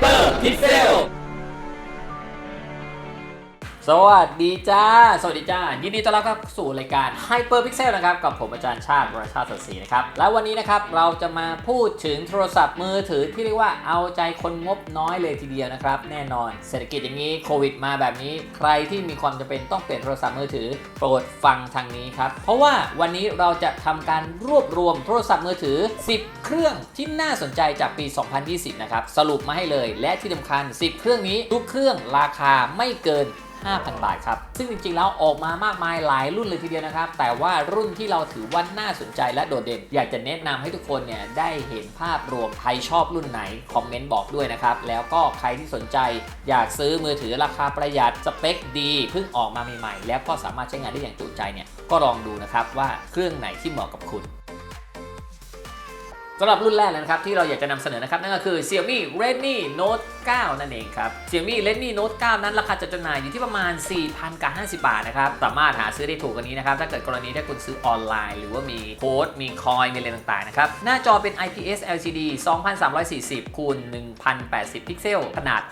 เปอร์พิกเซล สวัสดีจ้า สวัสดีจ้า ยินดีต้อนรับเข้าสู่รายการ Hyper Pixel นะครับ กับผมอาจารย์ชาติวรชาติสศรีนะครับ แล้ววันนี้นะครับเราจะมาพูดถึงโทรศัพท์มือถือที่เรียกว่าเอาใจคนงบน้อยเลยทีเดียวนะครับ แน่นอนเศรษฐกิจอย่างนี้โควิดมาแบบนี้ ใครที่มีความจำเป็นต้องเปลี่ยนโทรศัพท์มือถือ โปรดฟังทางนี้ครับ เพราะว่าวันนี้เราจะทำการรวบรวมโทรศัพท์มือถือ 10 เครื่องที่น่าสนใจจากปี 2020 นะครับ สรุปมาให้เลย และที่สำคัญ 10 เครื่องนี้ทุกเครื่องราคาไม่เกิน 5,000 บาทครับ ซึ่งจริงๆ แล้วออกมามากมายหลายรุ่นเลยทีเดียวนะครับ แต่ว่ารุ่นที่เราถือว่าน่าสนใจและโดดเด่น อยากจะแนะนำให้ทุกคนเนี่ยได้เห็นภาพรวมใครชอบรุ่นไหน คอมเมนต์บอกด้วยนะครับ แล้วก็ใครที่สนใจ อยากซื้อมือถือราคาประหยัดสเปคดีเพิ่งออกมาใหม่ๆ แล้วก็สามารถใช้งานได้อย่างจุใจเนี่ยก็ลองดูนะครับว่าเครื่องไหนที่เหมาะกับคุณ สำหรับรุ่นแรกเลยนะครับ ที่เราอยากจะนำเสนอนะครับ นั่นก็คือ Xiaomi Redmi Note 9 นั่นเองครับ Xiaomi Redmi Note 9 นั้นราคาจัดจำหน่ายอยู่ที่ประมาณ 4,000กับ50 บาทนะครับ สามารถหาซื้อได้ถูกกว่านี้นะครับ ถ้าเกิดกรณีถ้าคุณซื้อออนไลน์ หรือว่ามีโค้ดมีคอยมีอะไรต่างๆนะครับ หน้าจอเป็น IPS LCD 2340คูณ1080 พิกเซล ขนาด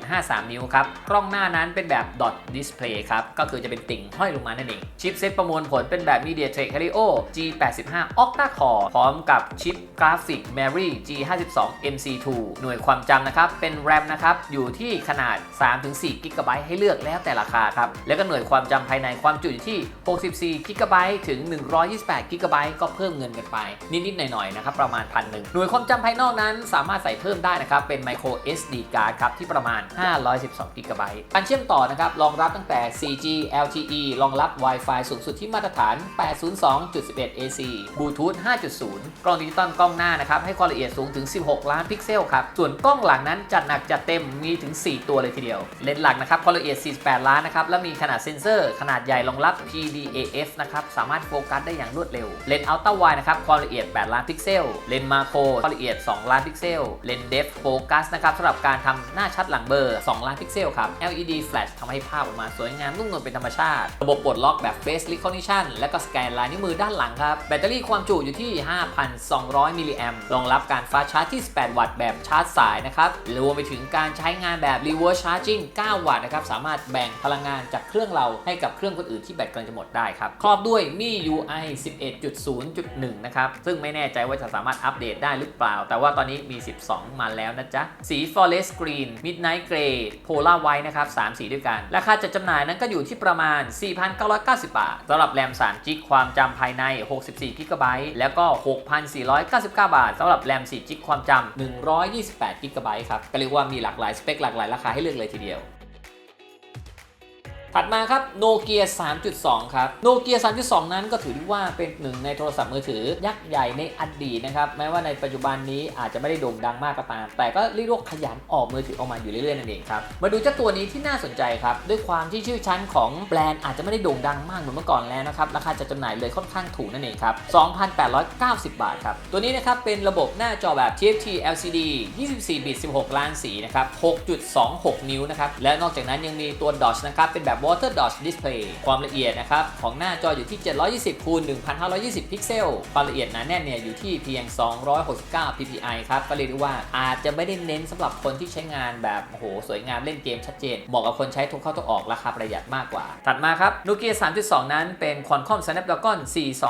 6.53 นิ้วครับ กล้องหน้านั้นเป็นแบบ dot display ครับ ก็คือจะเป็นติ่งห้อยลงมานั่นเอง ชิปเซตประมวลผลเป็นแบบ MediaTek Helio G85 Octa Core พร้อมกับชิปกราฟก Mary G52 MC2 หน่วยความจำนะครับ เป็น RAM นะครับ อยู่ที่ขนาด 3-4 GB ให้เลือกแล้วแต่ราคาครับ แล้วก็หน่วยความจำภายในความจุอยู่ที่ 64 GB ถึง 128 GB ก็เพิ่มเงินกันไป นิด ๆ หน่อย ๆ นะครับ ประมาณพันหนึ่งหน่วยความจำภายนอกนั้นสามารถใส่เพิ่มได้นะครับ เป็น Micro SD card ครับ ที่ประมาณ 512 GB การเชื่อมต่อนะครับ รองรับตั้งแต่ 4G LTE รองรับ Wi-Fi สูงสุดที่มาตรฐาน 802.11 AC Bluetooth 5.0 กล้องดิจิตอลกล้องหน้านะครับให้ความละเอียดสูงถึง 16 ล้านพิกเซลครับ ส่วนกล้องหลังนั้นจัดหนักจัดเต็มมีถึง 4 ตัวเลยทีเดียว เลนส์หลักนะครับความละเอียด 48 ล้านนะครับ และมีขนาดเซ็นเซอร์ ขนาดใหญ่รองรับ PDAF นะครับ สามารถโฟกัสได้อย่างรวดเร็ว เลนส์อัลตร้าไวนะครับความละเอียด 8 ล้านพิกเซล เลนส์มาโครความละเอียด 2 ล้านพิกเซล เลนส์เดฟโฟกัสนะครับสำหรับการทำหน้าชัดหลังเบอร์ 2 ล้านพิกเซลครับ LED flash ทำให้ภาพออกมาสวยงามนุ่มนวลเป็นธรรมชาติ ระบบปลดล็อกแบบ face recognition และก็สแกนลายนิ้วมือด้านหลังครับแบตเตอรี่ความจุอยู่ที่ 5,200มิลลิแอมรองรับการฟาชาร์จที่ 18 วัตต์แบบชาร์จสายนะครับรวมไปถึงการใช้งานแบบ reverse charging 9 วัตต์นะครับสามารถแบ่งพลังงานจากเครื่องเราให้กับเครื่องคนอื่นที่แบตกำลังจะหมดได้ครับครอบด้วยมี UI 11.0.1 นะครับซึ่งไม่แน่ใจว่าจะสามารถอัปเดตได้หรือเปล่า แต่ว่าตอนนี้มี 12 มาแล้วนะจ๊ะสี forest green midnight gray polar white นะครับ3สีด้วยกัน ราคาจัดจำหน่ายนั้นก็อยู่ที่ประมาณ 4,990 บาทสำหรับแรม3จิกความจำภายใน 64 GB แล้วก็ 6,499บาทสำหรับแรม4จิกความจำ128 GB ครับก็เรียกว่ามีหลากหลายสเปคหลากหลายราคาให้เลือกเลยทีเดียว ถัดมาครับโนเกีย3.2 ครับโนเกีย3.2 นั้นก็ถือได้ว่าเป็นหนึ่งในโทรศัพท์มือถือ ยักษ์ใหญ่ในอดีตนะครับ แม้ว่าในปัจจุบันนี้อาจจะไม่ได้โด่งดังมากก็ตาม แต่ก็เรียกว่าขยันออกมือถือออกมาอยู่เรื่อยๆนั่นเองครับ มาดูเจ้าตัวนี้ที่น่าสนใจครับ ด้วยความที่ชื่อชั้นของแบรนด์อาจจะไม่ได้โด่งดังมากเหมือนเมื่อก่อนแล้วนะครับ ราคาจัดจำหน่ายเลยค่อนข้างถูกนั่นเองครับ 2,890 บาทครับ ตัวนี้นะครับเป็นระบบหน้าจอแบบ TFT LCD 24 บิต 16 ล้านสีนะครับ 6.26 นิ้วนะครับ และนอกจากนั้นยังมีตัว Dodge นะครับเป็นแบบ Water Dodge Display ความละเอียดนะครับของหน้าจออยู่ที่ 720คูณ1520 พิกเซล ความละเอียดหนาแน่นเนี่ยอยู่ที่เพียง 269 ppi ครับ ก็เรียกได้ว่าอาจจะไม่ได้เน้นสำหรับคนที่ใช้งานแบบโอ้โหสวยงามเล่นเกมชัดเจน เหมาะกับคนใช้โทรเข้าโทรออกราคาประหยัดมากกว่า ถัดมาครับ Nokia 3.2 นั้นเป็น Qualcomm Snapdragon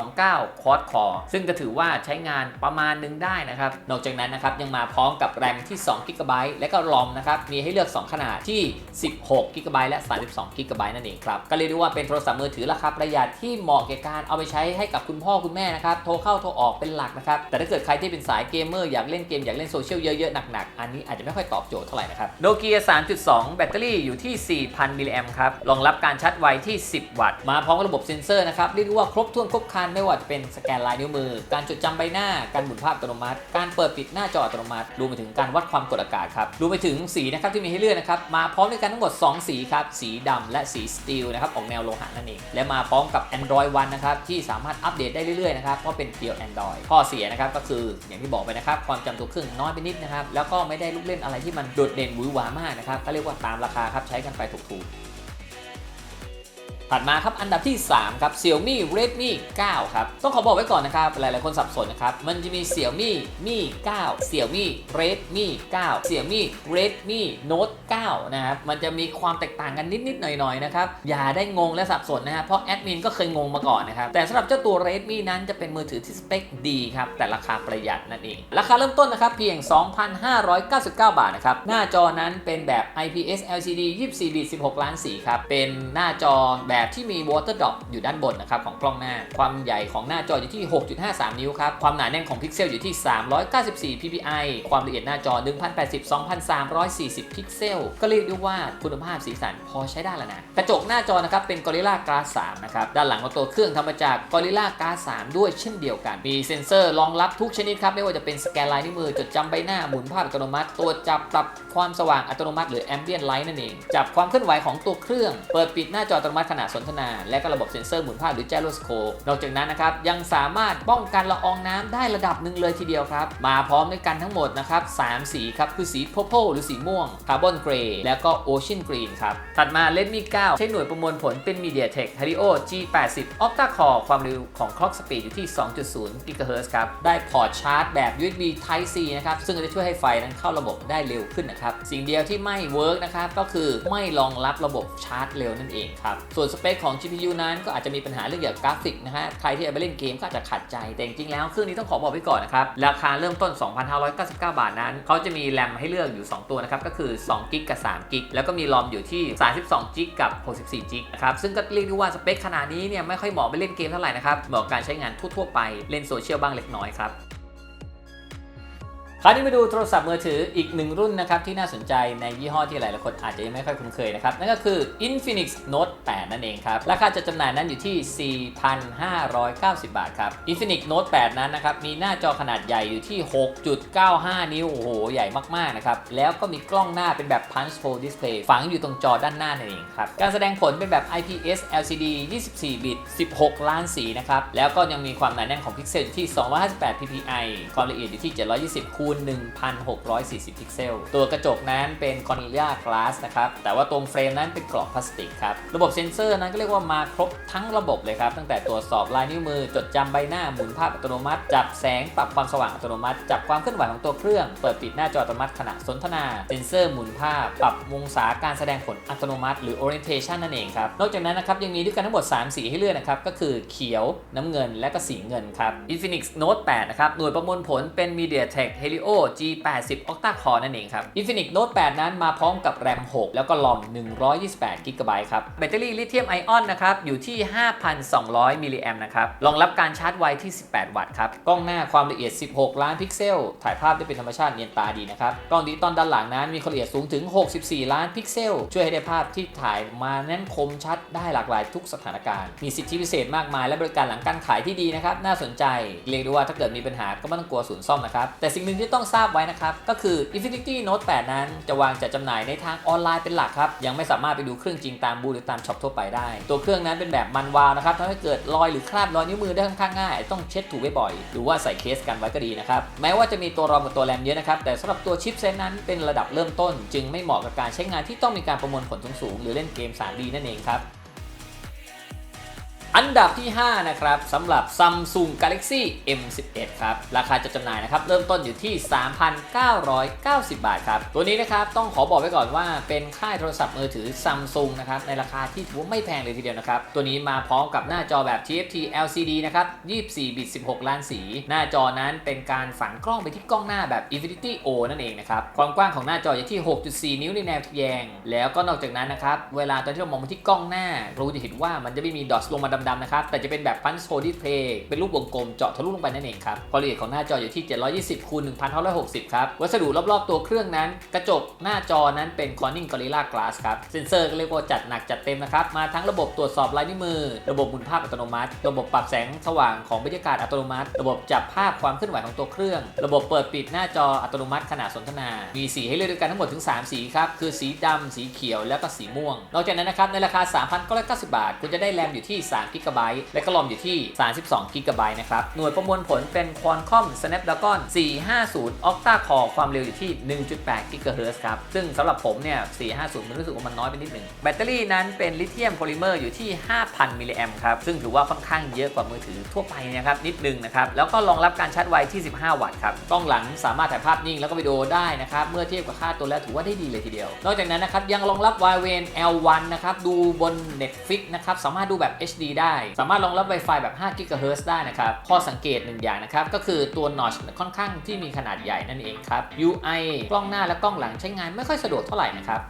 429 Quad Core ซึ่งก็ถือว่าใช้งานประมาณหนึงได้นะครับ นอกจากนั้นนะครับยังมาพร้อมกับแรมที่2 GB และก็ ROM นะครับมีให้เลือก 2 ขนาดที่ 16 GB และ 32 GB นั่นเองครับ ก็เรียกได้ว่าเป็นโทรศัพท์มือถือราคาประหยัดที่เหมาะแก่การเอาไปใช้ให้กับคุณพ่อคุณแม่นะครับ โทรเข้าโทรออกเป็นหลักนะครับ แต่ถ้าเกิดใครที่เป็นสายเกมเมอร์อยากเล่นเกมอยากเล่นโซเชียลเยอะๆหนักๆ อันนี้อาจจะไม่ค่อยตอบโจทย์เท่าไหร่นะครับโนเกีย3.2 แบตเตอรี่อยู่ที่ 4,000 มิลลิแอมครับ รองรับการชาร์จไวที่ 10 วัตต์ มาพร้อมกับระบบเซ็นเซอร์นะครับเรียกได้ว่าครบถ้วนครบครันไม่ว่าจะเป็นสแกนลายนิ้วมือ การจดจำใบหน้า การหมุนภาพอัตโนมัติ การเปิดปิดหน้าจออัตโนมัติรวมไปถึงการวัดความกดอากาศครับรวมไปถึงสีนะครับที่มีให้เลือกนะครับมาพร้อมด้วยกันทั้งหมด 2 สีครับสีดำและสีสตีลนะครับออกแนวโลหะนั่นเอง และมาพร้อมกับ Android One นะครับที่สามารถอัปเดตได้เรื่อยๆนะครับเพราะเป็นเพียว Android ข้อเสียนะครับก็คืออย่างที่บอกไปนะครับความจำตัวเครื่องน้อยไปนิดนะครับแล้วก็ไม่ได้ลูกเล่นอะไรที่มันโดดเด่นหวือหวามากนะครับก็เรียกว่าตามราคาครับใช้กันไปถูกๆ ถัดมาครับอันดับที่ 3 ครับ Xiaomi Redmi 9 ครับ ต้องขอบอกไว้ก่อนนะครับ หลายๆคนสับสนนะครับ มันจะมี Xiaomi Mi 9 Xiaomi Redmi 9 Xiaomi Redmi Note 9 นะครับ มันจะมีความแตกต่างกันนิด ๆ หน่อย ๆ นะครับ อย่าได้งงและสับสนนะฮะเพราะแอดมินก็เคยงงมาก่อนนะครับ แต่สำหรับเจ้าตัว Redmi นั้นจะเป็นมือถือที่สเปคดีครับ แต่ราคาประหยัดนั่นเอง ราคาเริ่มต้นนะครับเพียง 2,599 บาทนะครับ หน้าจอนั้นเป็นแบบ IPS LCD 24บิต16 ล้านสีครับ เป็นหน้าจอแบบแบบที่มี Water Drop อยู่ด้านบนนะครับของกล้องหน้า ความใหญ่ของหน้าจออยู่ที่ 6.53 นิ้วครับ ความหนาแน่นของพิกเซลอยู่ที่ 394 ppi ความละเอียดหน้าจอ 1080 2340 พิกเซล ก็เรียกได้ว่าคุณภาพสีสันพอใช้ได้แล้วนะ กระจกหน้าจอนะครับเป็น Gorilla Glass 3นะครับ ด้านหลังของตัวเครื่องทำมาจาก Gorilla Glass 3ด้วยเช่นเดียวกัน มีเซ็นเซอร์รองรับทุกชนิดครับ ไม่ว่าจะเป็นสแกนลายนิ้วมือ จดจำใบหน้า หมุนภาพอัตโนมัติ ตัวจับปรับความสว่างอัตโนมัติหรือ Ambient Light นั่นเอง จับความเคลื่อนไหวของตัวเครื่อง เปิดปิดหน้าจออัตโนมัติขณะสนทนา และก็ระบบเซ็นเซอร์หมุนภาพหรือ Gyroscope นอกจากนั้นนะครับยังสามารถป้องกันละอองน้ำได้ระดับหนึ่งเลยทีเดียวครับ มาพร้อมด้วยกันทั้งหมดนะครับสามสีครับคือสี purple หรือสีม่วง carbon gray แล้วก็ ocean green ครับ ถัดมา Redmi 9ใช้หน่วยประมวลผลเป็น MediaTek Helio G80 Octa Core ความเร็วของ clock speed อยู่ที่ 2.0 GHz ครับได้พอร์ตชาร์จแบบ USB Type C นะครับซึ่งจะช่วยให้ไฟนั้นเข้าระบบได้เร็วขึ้นนะครับสิ่งเดียวที่ไม่เวิร์กนะครับก็คือไม่รองรับระบบชาร์จเร็วนั่นเองครับส่วนสเปคของ GPU นั้นก็อาจจะมีปัญหาเรื่องเกี่ยวกับกราฟิกนะฮะ ใครที่เอาไปเล่นเกมก็อาจจะขัดใจ แต่จริงๆแล้วเครื่องนี้ต้องขอบอกไว้ก่อนนะครับ ราคาเริ่มต้น 2,599 บาทนั้น เขาจะมีแรมให้เลือกอยู่ 2 ตัวนะครับ ก็คือ2กิกกับ3กิกแล้วก็มีรอมอยู่ที่32กิกกับ64กิกนะครับ ซึ่งก็เรียกได้ว่าสเปคขนาดนี้เนี่ยไม่ค่อยเหมาะไปเล่นเกมเท่าไหร่นะครับ เหมาะการใช้งานทั่วๆไป เล่นโซเชียลบ้างเล็กน้อยครับ คราวนี้มาดูโทรศัพท์มือถืออีกหนึ่งรุ่นนะครับที่น่าสนใจในยี่ห้อที่หลายๆคนอาจจะยังไม่ค่อยคุ้นเคยนะครับ นั่นก็คือ Infinix Note 8 นั่นเองครับ ราคาจะจำหน่ายนั้นอยู่ที่ 4,590 บาทครับ Infinix Note 8 นั้นนะครับ มีหน้าจอขนาดใหญ่อยู่ที่ 6.95 นิ้ว โอ้โห ใหญ่มากๆนะครับ แล้วก็มีกล้องหน้าเป็นแบบ Punch Hole Display ฝังอยู่ตรงจอด้านหน้านั่นเองครับ การแสดงผลเป็นแบบ IPS LCD 24 บิต 16 ล้านสีนะครับแล้วก็ยังมีความหนาแน่นของพิกเซลอยู่ที่ 258 ppi ความละเอียดอยู่ที่ 720คูณ 1,640 พิกเซล ตัวกระจกนั้นเป็น Gorilla Glass นะครับ แต่ว่าตรงเฟรมนั้นเป็นกรอบพลาสติกครับ ระบบเซ็นเซอร์นั้นก็เรียกว่ามาครบทั้งระบบเลยครับ ตั้งแต่ตรวจสอบลายนิ้วมือ จดจำใบหน้า หมุนภาพอัตโนมัติ จับแสง ปรับความสว่างอัตโนมัติ จับความเคลื่อนไหวของตัวเครื่อง เปิดปิดหน้าจออัตโนมัติขณะสนทนา เซ็นเซอร์หมุนภาพ ปรับวงศาการแสดงผลอัตโนมัติ หรือ orientation นั่นเองครับ นอกจากนั้นนะครับยังมีด้วยกันทั้งหมด 3 สีให้เลือกนะครับก็คือเขียว น้ำเงินและก็สีเงินครับ Infinix Note 8นะครับหน่วยประมวลผลเป็น MediaTek Helio G80 Octa Core นั่นเองครับ Infinix Note 8 นั้นมาพร้อมกับ RAM 6แล้วก็ ROM 128 GB ครับ แบตเตอรี่ลิเธียมไอออนนะครับ อยู่ที่ 5,200 มิลลิแอมนะครับ รองรับการชาร์จไวที่ 18 วัตต์ครับ กล้องหน้าความละเอียด 16 ล้านพิกเซล ถ่ายภาพได้เป็นธรรมชาติเนียนตาดีนะครับ กล้องดิจิตอลด้านหลังนั้นมีความละเอียดสูงถึง 64 ล้านพิกเซล ช่วยให้ได้ภาพที่ถ่ายมาแน่นคมชัดได้หลากหลายทุกสถานการณ์ มีสิทธิพิเศษมากมายและบริการหลังการขายที่ดีนะครับ น่าสนใจ เรียกได้ว่าถ้าเกิดมีปัญหาก็ไม่ต้องกลัวศูนย์ซ่อมนะครับ แต่สิ่งหนึ่งที่ต้องทราบไว้นะครับ ก็คือ Infinity Note 8 นั้น จะวางจัดจำหน่ายในทางออนไลน์เป็นหลักครับ ยังไม่สามารถไปดูเครื่องจริงตามบูธหรือตามช็อปทั่วไปได้ ตัวเครื่องนั้นเป็นแบบมันวาวนะครับทำให้เกิดรอยหรือคราบรอยนิ้วมือได้ค่อนข้างง่าย ต้องเช็ดถูบ่อยๆหรือว่าใส่เคสกันไว้ก็ดีนะครับ แม้ว่าจะมีตัวรอมกับตัวแรมเยอะนะครับ แต่สำหรับตัวชิปเซตนั้นเป็นระดับเริ่มต้น จึงไม่เหมาะกับการใช้งานที่ต้องมีการประมวลผลสูงๆหรือเล่นเกม 3D นั่นเองครับ อันดับที่ 5 นะครับสำหรับ Samsung Galaxy M11 ครับ ราคาจะจำหน่ายนะครับ เริ่มต้นอยู่ที่ 3,990 บาทครับ ตัวนี้นะครับ ต้องขอบอกไว้ก่อนว่าเป็นค่ายโทรศัพท์มือถือ Samsung นะครับ ในราคาที่ถือว่าไม่แพงเลยทีเดียวนะครับ ตัวนี้มาพร้อมกับหน้าจอแบบ TFT LCD นะครับ 24 บิต 16 ล้านสี หน้าจอนั้นเป็นการฝังกล้องไปที่กล้องหน้าแบบ Infinity O นั่นเองนะครับ ความกว้างของหน้าจออยู่ที่ 6.4 นิ้วในแนวทแยง แล้วก็นอกจากนั้นนะครับ เวลาตอนที่เรามองไปที่กล้องหน้าเราจะเห็นว่ามันจะไม่มีดอทลงมาดำๆนะครับ แต่จะเป็นแบบ punch hole display เป็นรูปวงกลมเจาะทะลุลงไปนั่นเองครับความละเอียดของหน้าจออยู่ที่ 720คูณ1560 ครับ วัสดุรอบๆตัวเครื่องนั้น กระจกหน้าจอนั้นเป็น Corning Gorilla Glass ครับ เซ็นเซอร์ก็เรียกว่าจัดหนักจัดเต็มนะครับ มาทั้งระบบตรวจสอบลายนิ้วมือ ระบบหมุนภาพอัตโนมัติ ระบบปรับแสงสว่างของบรรยากาศอัตโนมัติ ระบบจับภาพความเคลื่อนไหวของตัวเครื่อง ระบบเปิดปิดหน้าจออัตโนมัติขณะสนทนา มีสีให้เลือกด้วยกันทั้งหมดถึง 3 สีครับ คือสีดำสีเขียว แล้วก็สีม่วง นอกจากนั้นนะครับในราคา 3,990 บาท คุณจะได้แรมอยู่ที่3 g b และก็รอมอยู่ที่ 32 g b นะครับ หน่วยประมวลผลเป็น Qualcomm Snapdragon 450 Octa Core ความเร็วอยู่ที่ 1.8 GHz ครับ ซึ่งสำหรับผมเนี่ย 450 มันรู้สึกว่ามันน้อยไปนิดหนึ่ง แบตเตอรี่นั้นเป็นลิเธียมโพลิเมอร์อยู่ที่ 5,000 มิลลิแอมครับ ซึ่งถือว่าค่อนข้างเยอะกว่ามือถือทั่วไปนะครับ นิดนึงนะครับ แล้วก็รองรับการชาร์จไวที่ 15 วัตต์ครับ กล้องหลังสามารถถ่ายภาพนิ่งแล้วก็วิดีโอได้นะครับ เมื่อเทียบกับค่าตัวแล้วถือว่าได้ดีเลยทีเดียว นอกจากนั้นนะครับยังรองรับ w i w a n L1 นะครับ ดูบน Netflix นะครับ สามารถดูแบบ HD ได้ สามารถรองรับ Wi-Fi แบบ5 GHz ได้นะครับ ข้อสังเกตหนึ่งอย่างนะครับ ก็คือตัว notch ค่อนข้างที่มีขนาดใหญ่นั่นเองครับ UI กล้องหน้าและกล้องหลังใช้งานไม่ค่อยสะดวกเท่าไหร่นะครับ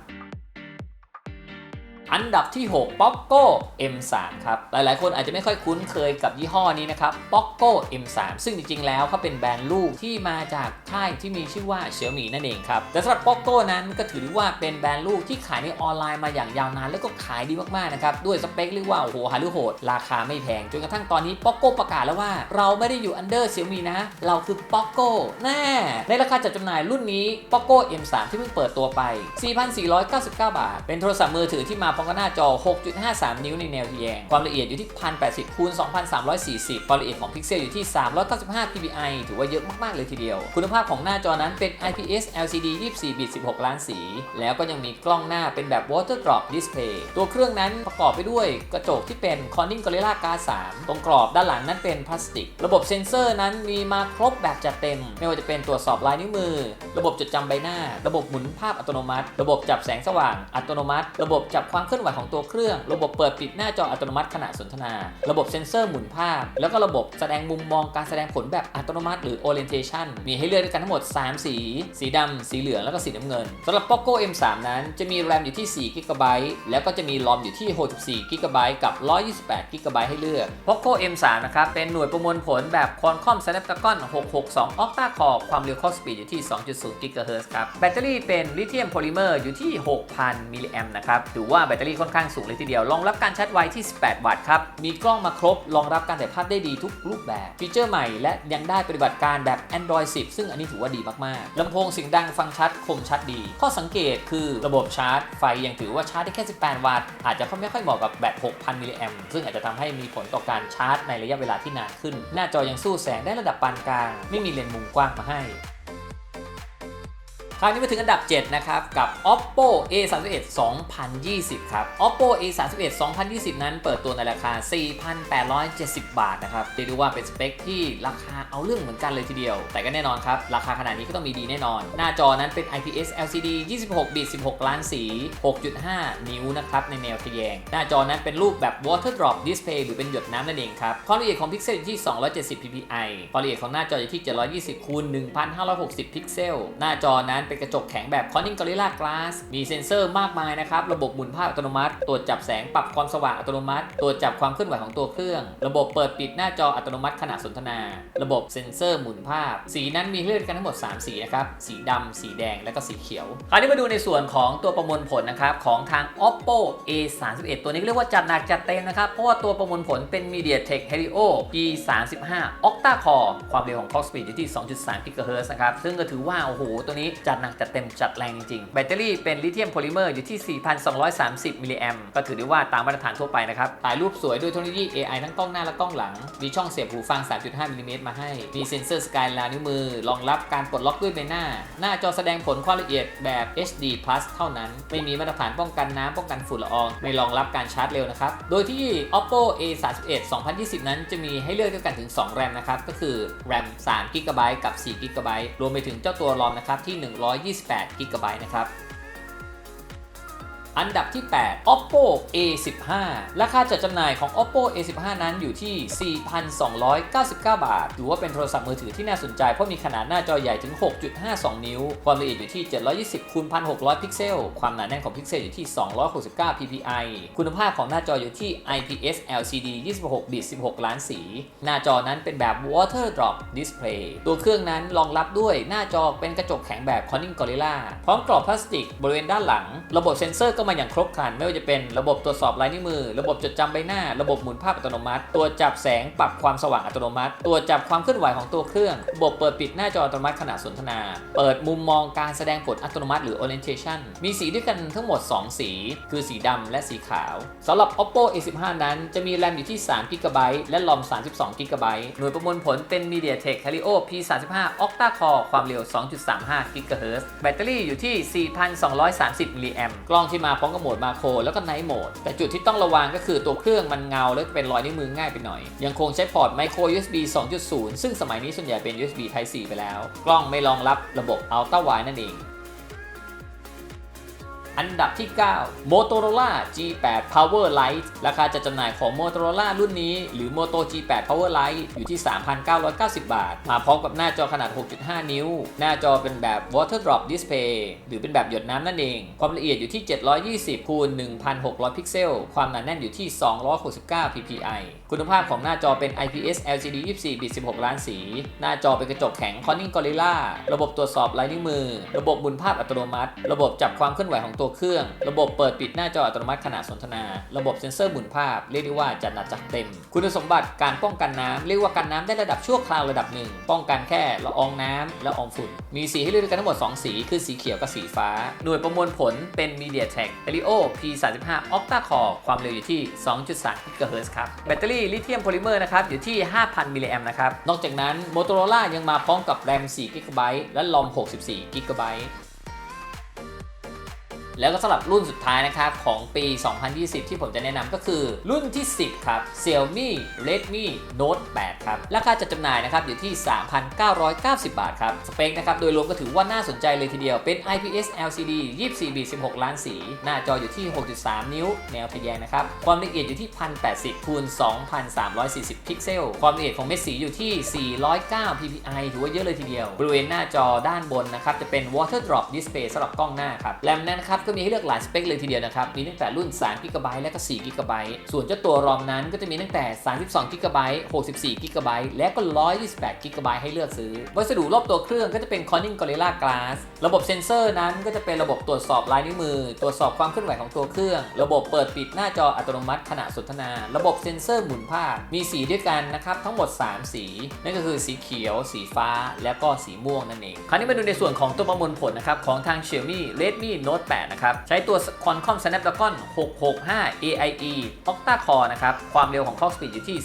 อันดับที่ 6 Poco M3 ครับ หลายๆ คนอาจจะไม่ค่อยคุ้นเคยกับยี่ห้อนี้นะครับ Poco M3 ซึ่งจริง ๆ แล้วเขาเป็นแบรนด์ลูกที่มาจากค่ายที่มีชื่อว่าเ Xiaomi นั่นเองครับ แต่สำหรับ Poco นั้นก็ถือได้ว่าเป็นแบรนด์ลูกที่ขายในออนไลน์มาอย่างยาวนาน แล้วก็ขายดีมาก ๆ นะครับ ด้วยสเปคเรียกว่า โอ้โหฮารุโหด ราคาไม่แพง จนกระทั่งตอนนี้ Poco ประกาศแล้วว่า เราไม่ได้อยู่ under Xiaomi นะ เราคือ Poco แน่ ในราคาจัดจำหน่ายรุ่นนี้ Poco M3 ที่เพิ่งเปิดตัวไป 4,499 บาท เป็นโทรศัพท์มือถือที่มาพร้อมกับหน้าจอ 6.53 นิ้วในแนวทแยง ความละเอียดอยู่ที่ 1080คูณ2340 ความละเอียดของพิกเซลอยู่ที่ 395 ppi ถือว่าเยอะมาก ๆ เลยทีเดียว คุณภาพของหน้าจอนั้นเป็น IPS LCD 24 บิต 16 ล้านสี แล้วก็ยังมีกล้องหน้าเป็นแบบ Water Drop Display ตัวเครื่องนั้นประกอบไปด้วยกระจกที่เป็น Corning Gorilla Glass 3 ตรงกรอบด้านหลังนั้นเป็นพลาสติก ระบบเซ็นเซอร์นั้นมีมาครบแบบจัดเต็ม ไม่ว่าจะเป็นตรวจสอบลายนิ้วมือ ระบบจดจำใบหน้า ระบบหมุนภาพอัตโนมัติ ระบบจับแสงสว่างอัตโนมัติ ระบบจับความเคลื่อนไหวของตัวเครื่อง ระบบเปิดปิดหน้าจออัตโนมัติขณะสนทนา ระบบเซ็นเซอร์หมุนภาพ แล้วก็ระบบแสดงมุมมองการแสดงผลแบบอัตโนมัติหรือ orientation มีให้เลือกด้วยกันทั้งหมด 3 สี สีดำ สีเหลือง แล้วก็สีน้ำเงินสำหรับ Poco M3 นั้นจะมี RAM อยู่ที่ 4 GB แล้วก็จะมี ROM อยู่ที่ 64 GB กับ 128 GB ให้เลือก Poco M3 นะครับ เป็นหน่วยประมวลผลแบบ Qualcomm Snapdragon 662 Octa Core ความเร็ว Clock Speed อยู่ที่ 2.0 GHz ครับ แบตเตอรี่เป็นลิเธียมโพลิเมอร์อยู่ที่ 6,000 มิลลิแอมนะครับถือว่าแบตเตอรี่ค่อนข้างสูงเลยทีเดียว รองรับการชาร์จไวที่ 18 วัตต์ครับ มีกล้องมาครบ รองรับการถ่ายภาพได้ดีทุกรูปแบบ ฟีเจอร์ใหม่และยังได้ปฏิบัติการแบบ Android 10 ซึ่งอันนี้ถือว่าดีมากๆ ลำโพงเสียงดังฟังชัดคมชัดดี ข้อสังเกตคือระบบชาร์จไฟยังถือว่าชาร์จได้แค่ 18 วัตต์ อาจจะไม่ค่อยเหมาะกับแบต 6,000 มิลลิแอมซึ่งอาจจะทำให้มีผลต่อการชาร์จในระยะเวลาที่นานขึ้น หน้าจอยังสู้แสงได้ระดับปานกลาง ไม่มีเลนส์มุมกว้างมาให้ คราวนี้มาถึงอันดับ 7 นะครับ กับ oppo a 3 1 2020 ครับ oppo a 3 1 2020 นั้นเปิดตัวในราคา 4,870 บาทนะครับเรียกได้ว่าเป็นสเปคที่ราคาเอาเรื่องเหมือนกันเลยทีเดียว แต่ก็แน่นอนครับ ราคาขนาดนี้ก็ต้องมีดีแน่นอน หน้าจอนั้นเป็น IPS LCD 26 บิต 16 ล้านสี 6.5 นิ้วนะครับ ในแนวทะแยง หน้าจอนั้นเป็นรูปแบบ water drop display หรือเป็นหยดน้ำนั่นเองครับ ความละเอียดของพิกเซลอยู่ที่ 270 ppi ความละเอียดของหน้าจออยู่ที่ 720คูณ1,560 พิกเซล หน้าจอนั้นเป็นกระจกแข็งแบบ Corning Gorilla Glass มีเซ็นเซอร์มากมายนะครับ ระบบหมุนภาพอัตโนมัติ ตรวจจับแสงปรับความสว่างอัตโนมัติ ตรวจจับความเคลื่อนไหวของตัวเครื่อง ระบบเปิดปิดหน้าจออัตโนมัติขณะสนทนา ระบบเซ็นเซอร์หมุนภาพ สีนั้นมีเลือกกันทั้งหมด 3 สีนะครับ สีดำสีแดง และก็สีเขียว คราวนี้มาดูในส่วนของตัวประมวลผลนะครับของทาง oppo a 3 1ตัวนี้เรียกว่าจัดหนักจัดเต็มนะครับ เพราะว่าตัวประมวลผลเป็น MediaTek Helio P 3 5 Octa Core ความเร็วของ Clock Speed อยู่ที่ 2.3 GHz นะครับ ซึ่งก็ถือว่า โอ้โห ตัวนี้จัดหนักจัดเต็มจัดแรงจริงๆ แบตเตอรี่เป็นลิเธียมโพลิเมอร์อยู่ที่ 4,230 มิลลิแอมก็ถือได้ว่าตามมาตรฐานทั่วไปนะครับถ่ายรูปสวยด้วยเทคโนโลยี AI ทั้งกล้องหน้าและกล้องหลัง มีช่องเสียบหูฟัง 3.5มิลลิเมตรมาให้ มีเซ็นเซอร์สกายลานิ้วมือ รองรับการปลดล็อกด้วยใบหน้า หน้าจอแสดงผลความละเอียดแบบ HD Plus เท่านั้น ไม่มีมาตรฐานป้องกันน้ำป้องกันฝุ่นละอองไม่รองรับการชาร์จเร็วนะครับ โดยที่ oppo a 3 1 2020 นั้นจะมีให้เลือกด้วยกันถึง 2 แรมนะครับ ก็คือ RAM 3 g b กับ4 g b รวมไปถึงเจ้าตัว ROM นะครับที่128 g b นะครับ อันดับที่ 8 oppo a 1 5 ราคาจัดจำหน่ายของ oppo a 1 5 นั้นอยู่ที่ 4,299 บาท ถือว่าเป็นโทรศัพท์มือถือที่น่าสนใจ เพราะมีขนาดหน้าจอใหญ่ถึง 6.52 นิ้ว ความละเอียดอยู่ที่ 720คูณ1,600 พิกเซล ความหนาแน่นของพิกเซลอยู่ที่ 269 ppi คุณภาพของหน้าจออยู่ที่ IPS LCD 26 บิต 16 ล้านสี หน้าจอนั้นเป็นแบบ Water Drop Display ตัวเครื่องนั้นรองรับด้วยหน้าจอเป็นกระจกแข็งแบบ Corning Gorilla พร้อมกรอบพลาสติกบริเวณด้านหลัง ระบบเซ็นเซอร์ก็มาอย่างครบครัน ไม่ว่าจะเป็นระบบตรวจสอบลายนิ้วมือ ระบบจดจำใบหน้า ระบบหมุนภาพอัตโนมัติ ตัวจับแสงปรับความสว่างอัตโนมัติ ตัวจับความเคลื่อนไหวของตัวเครื่อง ระบบเปิดปิดหน้าจออัตโนมัติขณะสนทนา เปิดมุมมองการแสดงผลอัตโนมัติหรือ orientation มีสีด้วยกันทั้งหมด 2 สี คือสีดำและสีขาวสำหรับ oppo a15 นั้น จะมีแรมอยู่ที่3 g b และลอม32 g b หน่วยประมวลผลเป็น MediaTek Helio P35 Octa Core ความเร็ว 2.35 GHz แบตเตอรี่อยู่ที่ 4,230มิลลิแอมกล้องที่มาพร้อมกับโหมดมาโครแล้วก็ไนท์โหมด แต่จุดที่ต้องระวังก็คือตัวเครื่องมันเงาแล้วเป็นรอยนิ้วมือง่ายไปหน่อย ยังคงใช้พอร์ตไมโคร USB 2.0 ซึ่งสมัยนี้ส่วนใหญ่เป็น USB Type C ไปแล้ว กล้องไม่รองรับระบบ Ultra Wide นั่นเอง อันดับที่ 9 Motorola G8 Power Lite ราคาจัดจำหน่ายของ Motorola รุ่นนี้ หรือ Moto G8 Power Lite อยู่ที่ 3,990 บาท มาพร้อมกับหน้าจอขนาด 6.5 นิ้ว หน้าจอเป็นแบบ Water Drop Display หรือเป็นแบบหยดน้ำนั่นเอง ความละเอียดอยู่ที่ 720คูณ1,600 พิกเซล ความหนาแน่นอยู่ที่ 269 ppi คุณภาพของหน้าจอเป็น IPS LCD 24 บิต 16 ล้านสี หน้าจอเป็นกระจกแข็ง Corning Gorilla ระบบตรวจสอบลายนิ้วมือ ระบบหมุนภาพอัตโนมัติ ระบบจับความเคลื่อนไหวของตัวเครื่อง ระบบเปิดปิดหน้าจออัตโนมัติขณะสนทนา ระบบเซ็นเซอร์หมุนภาพ เรียกได้ว่าจัดหนักจัดเต็ม คุณสมบัติการป้องกันน้ำเรียกว่ากันน้ำได้ระดับชั่วคราวระดับหนึ่ง ป้องกันแค่ละอองน้ำละอองฝุ่น มีสีให้เลือกด้วยกันทั้งหมด 2 สี คือสีเขียวกับสีฟ้า หน่วยประมวลผลเป็น MediaTek Helio P35 Octa Core ความเร็วอยู่ที่ 2.3 GHz ครับ แบตเตอรี่ลิเธียมโพลิเมอร์นะครับอยู่ที่ 5,000 มิลลิแอมนะครับนอกจากนั้น Motorola ยังมาพร้อมกับแรม4 GB และลอม64 GB แล้วก็สำหรับรุ่นสุดท้ายนะครับของปี 2020 ที่ผมจะแนะนำก็คือรุ่นที่ 10 ครับ Xiaomi Redmi Note 8 ครับ ราคาจัดจำหน่ายนะครับอยู่ที่ 3,990 บาทครับ สเปคนะครับโดยรวมก็ถือว่าน่าสนใจเลยทีเดียวเป็น IPS LCD 24บิต16 ล้านสี หน้าจออยู่ที่ 6.3 นิ้ว แนวทะแยงนะครับ ความละเอียดอยู่ที่ 1080คูณ2,340 พิกเซล ความละเอียดของเม็ดสีอยู่ที่ 409 ppi ถือว่าเยอะเลยทีเดียว บริเวณหน้าจอด้านบนนะครับจะเป็น Water Drop Display สำหรับกล้องหน้าครับแรมนั้นนะครับก็มีให้เลือกหลายสเปคเลยทีเดียวนะครับ มีตั้งแต่รุ่น3 g b และก็4 g b ส่วนเจ้าตัวรอมนั้นก็จะมีตั้งแต่ 32 g b 64 g b และก็ 128 g b ให้เลือกซื้อ วัสดุรอบตัวเครื่องก็จะเป็น Corning Gorilla Glass ระบบเซ็นเซอร์นั้นก็จะเป็นระบบตรวจสอบลายนิ้วมือ ตรวจสอบความเคลื่อนไหวของตัวเครื่อง ระบบเปิดปิดหน้าจออัตโนมัติขณะสนทนา ระบบเซ็นเซอร์หมุนภาพ มีสีด้วยกันนะครับทั้งหมด 3 สี นั่นก็คือสีเขียว สีฟ้า และก็สีม่วงนั่นเอง คราวนี้มาดูในส่วนของตัวประมวลผลนะครับของทาง Xiaomi Redmi Note 8นะครับ ใช้ตัว Qualcomm Snapdragon 665 AIE Octa Core นะครับ ความเร็วของ Clock Speed อยู่ที่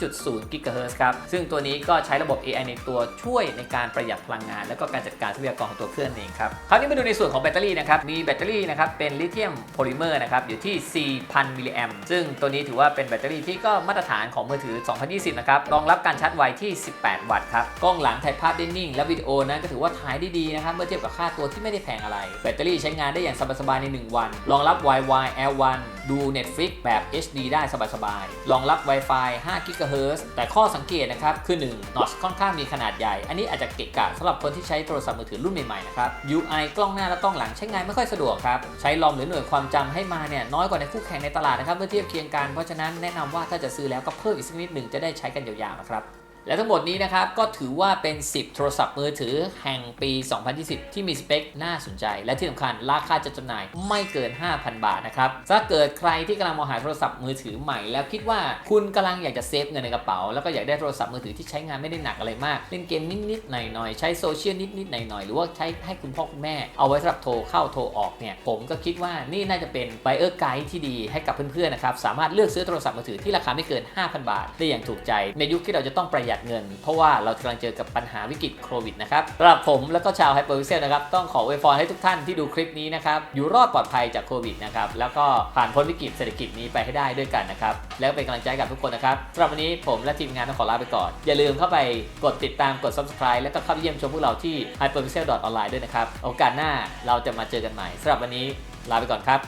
2.0 GHz ครับ ซึ่งตัวนี้ก็ใช้ระบบ AI ในตัวช่วยในการประหยัดพลังงาน และก็การจัดการทรัพยากรของตัวเครื่องเองครับ คราวนี้มาดูในส่วนของแบตเตอรี่นะครับ มีแบตเตอรี่นะครับเป็นลิเธียมโพลิเมอร์นะครับอยู่ที่ 4,000 มิลลิแอมซึ่งตัวนี้ถือว่าเป็นแบตเตอรี่ที่ก็มาตรฐานของมือถือ 2020 นะครับ รองรับการชาร์จไวที่ 18 วัตต์ครับ กล้องหลังถ่ายภาพได้นิ่ง และวิดีโอนั้นก็ถือว่าถ่ายได้ดีนะครับ เมื่อเทียบกับค่าตัวที่ไม่ได้แพงอะไร แบตเตอรี่ใช้งานได้อย่างสสบายๆใน 1 วัน รองรับ Wi-Fi L1 ดู Netflix แบบ HD ได้สบายๆ รองรับ Wi-Fi 5 GHz แต่ข้อสังเกตนะครับ คือ 1 notch ค่อนข้างมีขนาดใหญ่ อันนี้อาจจะเกะกะสำหรับคนที่ใช้โทรศัพท์มือถือรุ่นใหม่ๆ นะครับ UI กล้องหน้าและกล้องหลังใช้งานไม่ค่อยสะดวกครับ ใช้ลอมหรือหน่วยความจำให้มาเนี่ยน้อยกว่าในคู่แข่งในตลาดนะครับเมื่อเทียบเคียงกัน เพราะฉะนั้นแนะนำว่าถ้าจะซื้อแล้วก็เพิ่มอีกสักนิดหนึ่งจะได้ใช้กันยาวๆนะครับ และทั้งหมดนี้นะครับก็ถือว่าเป็น 10 โทรศัพท์มือถือแห่งปี 2020 ที่มีสเปคน่าสนใจ และที่สำคัญราคาจะจำหน่ายไม่เกิน 5,000 บาทนะครับถ้าเกิดใครที่กำลังมองหาโทรศัพท์มือถือใหม่ แล้วคิดว่าคุณกำลังอยากจะเซฟเงินในกระเป๋า แล้วก็อยากได้โทรศัพท์มือถือที่ใช้งานไม่ได้หนักอะไรมาก เล่นเกมนิดๆหน่อยๆใช้โซเชียลนิดๆหน่อยๆหรือว่าใช้ให้คุณพ่อคุณแม่เอาไว้สำหรับโทรเข้าโทรออกเนี่ยผมก็คิดว่านี่น่าจะเป็นไบเออร์ไกด์ที่ดีให้กับเพื่อนๆนะครับสามารถเลือกซื้อโทรศัพท์มือถือที่ราคาไม่เกิน 5,000 บาทได้อย่างถูกใจในยุคที่เราจะต้องประหยัดเงิน เพราะว่าเรากำลังเจอกับปัญหาวิกฤตโควิดนะครับสำหรับผมแล้วก็ชาวไฮเปอร์วิเซลนะครับต้องขออวยพรให้ทุกท่านที่ดูคลิปนี้นะครับอยู่รอดปลอดภัยจากโควิดนะครับแล้วก็ผ่านพ้นวิกฤตเศรษฐกิจนี้ไปให้ได้ด้วยกันนะครับแล้วเป็นกำลังใจกับทุกคนนะครับสำหรับวันนี้ผมและทีมงานต้องขอลาไปก่อน อย่าลืมเข้าไปกดติดตามกด subscribe แล้วก็เข้าไปเยี่ยมชมพวกเราที่ hyperpixel.online ด้วยนะครับโอกาสหน้าเราจะมาเจอกันใหม่สำหรับวันนี้ลาไปก่อนครับ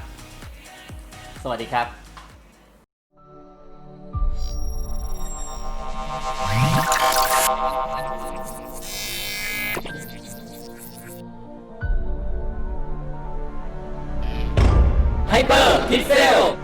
สวัสดีครับ 하이퍼 딥세요.